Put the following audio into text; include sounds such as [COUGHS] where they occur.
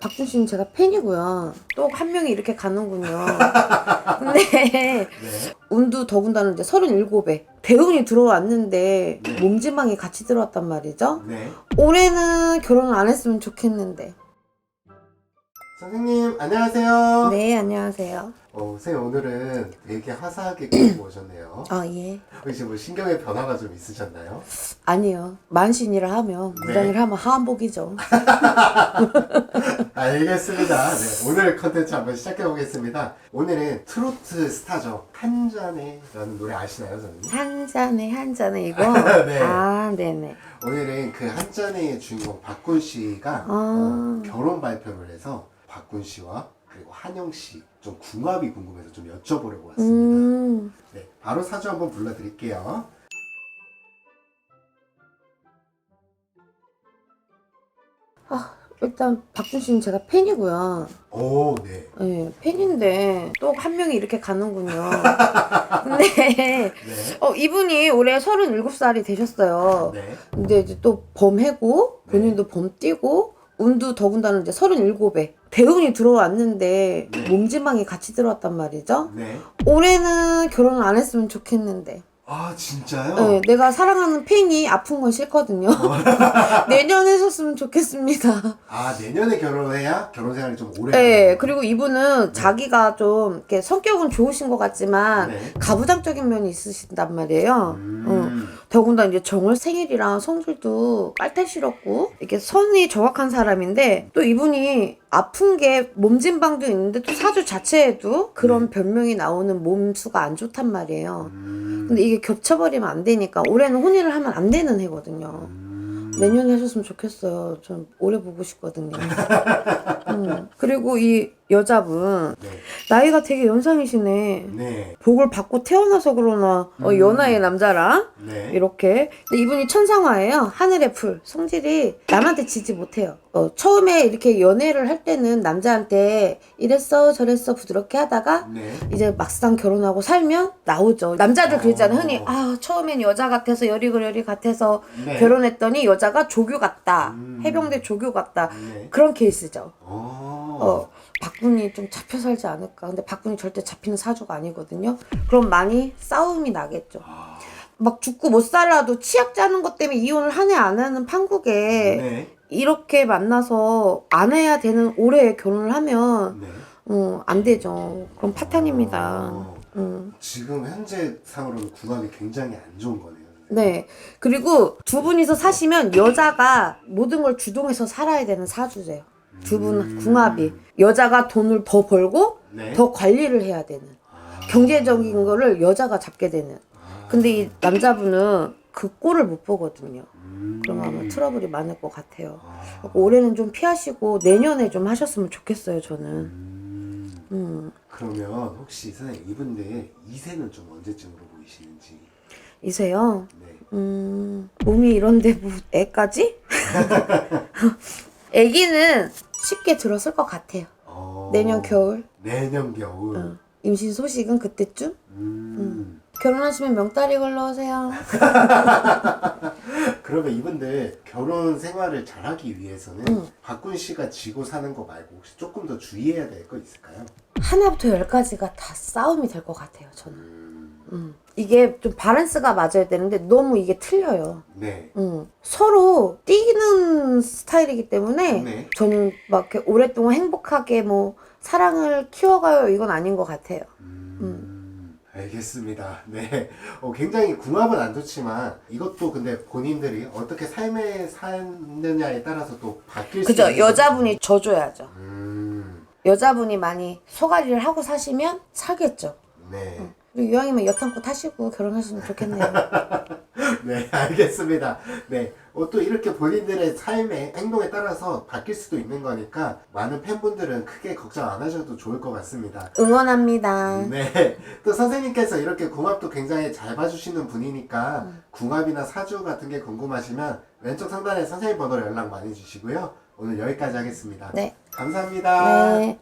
박준 씨는 제가 팬이고요. 또 한 명이 이렇게 가는군요. [LAUGHS] 근데 네. 운도 더군다나 이제 37에 대운이 들어왔는데 네. 몸지방이 같이 들어왔단 말이죠. 네. 올해는 결혼을 안 했으면 좋겠는데. 선생님 안녕하세요. 네, 안녕하세요. 어, 선생님 오늘은 되게 화사하게 [COUGHS] 오셨네요. 아, 예. 혹시 뭐 신경의 변화가 좀 있으셨나요? 아니요. 만신이라 하면, 네. 무당이라 하면 하한복이죠. [LAUGHS] 알겠습니다. 네, 오늘 컨텐츠 한번 시작해 보겠습니다. 오늘은 트로트 스타죠. 한잔해라는 노래 아시나요, 선생님? 한 잔에 한 잔에 이거? [LAUGHS] 네. 아, 네네. 오늘은 그 한잔해의 주인공 박군 씨가 아. 어, 결혼 발표를 해서 박군 씨와 그리고 한영 씨 좀 궁합이 궁금해서 좀 여쭤보려고 왔습니다. 음, 네, 바로 사주 한번 불러드릴게요. 일단 박준 씨는 제가 팬이고요. 오, 네. 예, 팬인데 또 한 명이 이렇게 가는군요. 근데 [LAUGHS] 네. 어, 이분이 올해 37살이 되셨어요. 네. 근데 이제 또 범해고 네. 본인도 범띠고 운도 더군다나 이제 37에 대운이 들어왔는데 네. 몸지방이 같이 들어왔단 말이죠. 네. 올해는 결혼을 안 했으면 좋겠는데 아, 진짜요? 네, 내가 사랑하는 팬이 아픈 건 싫거든요. [LAUGHS] 내년에 했었으면 좋겠습니다. 아, 내년에 결혼해야 결혼 생활이 좀 오래. 네? 그리고 이분은 자기가 좀 이렇게 성격은 좋으신 것 같지만 네. 가부장적인 면이 있으신단 말이에요. 음. 응. 더군다나 이제 정월 생일이랑 성질도 깔탈스럽고 이렇게 선이 정확한 사람인데 또 이분이 아픈 게 몸진방도 있는데 또 사주 자체에도 그런 네. 변명이 나오는 몸수가 안 좋단 말이에요. 음. 근데 이게 겹쳐버리면 안 되니까 올해는 혼인을 하면 안 되는 해거든요. 음. 내년에 하셨으면 좋겠어요. 전 오래 보고 싶거든요. [LAUGHS] 음. 그리고 이 여자분 네. 나이가 되게 연상이시네. 네. 복을 받고 태어나서 그러나 어, 음. 연하의 남자랑 네. 이렇게 근데 이분이 천상화예요 하늘의 풀 성질이 남한테 지지 못해요 어, 처음에 이렇게 연애를 할 때는 남자한테 이랬어 저랬어 부드럽게 하다가 네. 이제 막상 결혼하고 살면 나오죠 남자들 그랬잖아요 흔히 어. 아 처음엔 여자 같아서 여리고여리 같아서 네. 결혼했더니 여자가 조교 같다 음. 해병대 조교 같다 네. 그런 케이스죠 어. 어, 박군이 좀 잡혀 살지 않을까. 근데 박군이 절대 잡히는 사주가 아니거든요. 그럼 많이 싸움이 나겠죠. 아. 막 죽고 못 살아도 치약 짜는 것 때문에 이혼을 하네 안 하는 판국에 네. 이렇게 만나서 안 해야 되는 올해 결혼을 하면 네. 어, 안 되죠. 그럼 파탄입니다. 어. 음. 지금 현재 상으로는 궁합이 굉장히 안 좋은 거네요. 네. 그리고 두 분이서 사시면 여자가 모든 걸 주동해서 살아야 되는 사주세요. 두분 음. 궁합이. 여자가 돈을 더 벌고 네. 더 관리를 해야 되는. 아. 경제적인 거를 여자가 잡게 되는. 아. 근데 이 남자분은 그 꼴을 못 보거든요. 음. 그럼 아마 트러블이 많을 것 같아요. 아. 올해는 좀 피하시고 내년에 좀 하셨으면 좋겠어요, 저는. 음. 음. 그러면 혹시 선생님 이분들 이세는 좀 언제쯤으로 보이시는지? 이세요? 네. 음, 몸이 이런데 뭐 애까지? [LAUGHS] 애기는 쉽게 들었을 것 같아요. 어. 내년 겨울. 내년 겨울. 어. 임신 소식은 그때쯤? 음. 결혼하시면 명다리 걸러오세요. [LAUGHS] 그러면 이분들 결혼 생활을 잘하기 위해서는 응. 박군 씨가 지고 사는 거 말고 혹시 조금 더 주의해야 될 거 있을까요? 하나부터 열까지가 다 싸움이 될 것 같아요, 저는. 음. 음. 이게 좀 바란스가 맞아야 되는데 너무 이게 틀려요. 네. 음. 서로 뛰는 스타일이기 때문에 네. 저는 막 이렇게 오랫동안 행복하게 뭐 사랑을 키워가요 이건 아닌 것 같아요. 음, 알겠습니다. 네. 어, 굉장히 궁합은 안 좋지만 이것도 근데 본인들이 어떻게 삶에 사느냐에 따라서 또 바뀔 수 그죠? 있는 여자분이 져줘야죠. 음, 여자분이 많이 소가리를 하고 사시면 살겠죠. 네. 그 이왕이면 여탕고 타시고 결혼하시면 좋겠네요. [LAUGHS] 네, 알겠습니다. 네. 어, 또 이렇게 본인들의 삶의 행동에 따라서 바뀔 수도 있는 거니까 많은 팬분들은 크게 걱정 안 하셔도 좋을 것 같습니다. 응원합니다. 네. 또 선생님께서 이렇게 궁합도 굉장히 잘 봐주시는 분이니까 음. 궁합이나 사주 같은 게 궁금하시면 왼쪽 상단에 선생님 번호로 연락 많이 주시고요. 오늘 여기까지 하겠습니다. 네. 감사합니다. 네.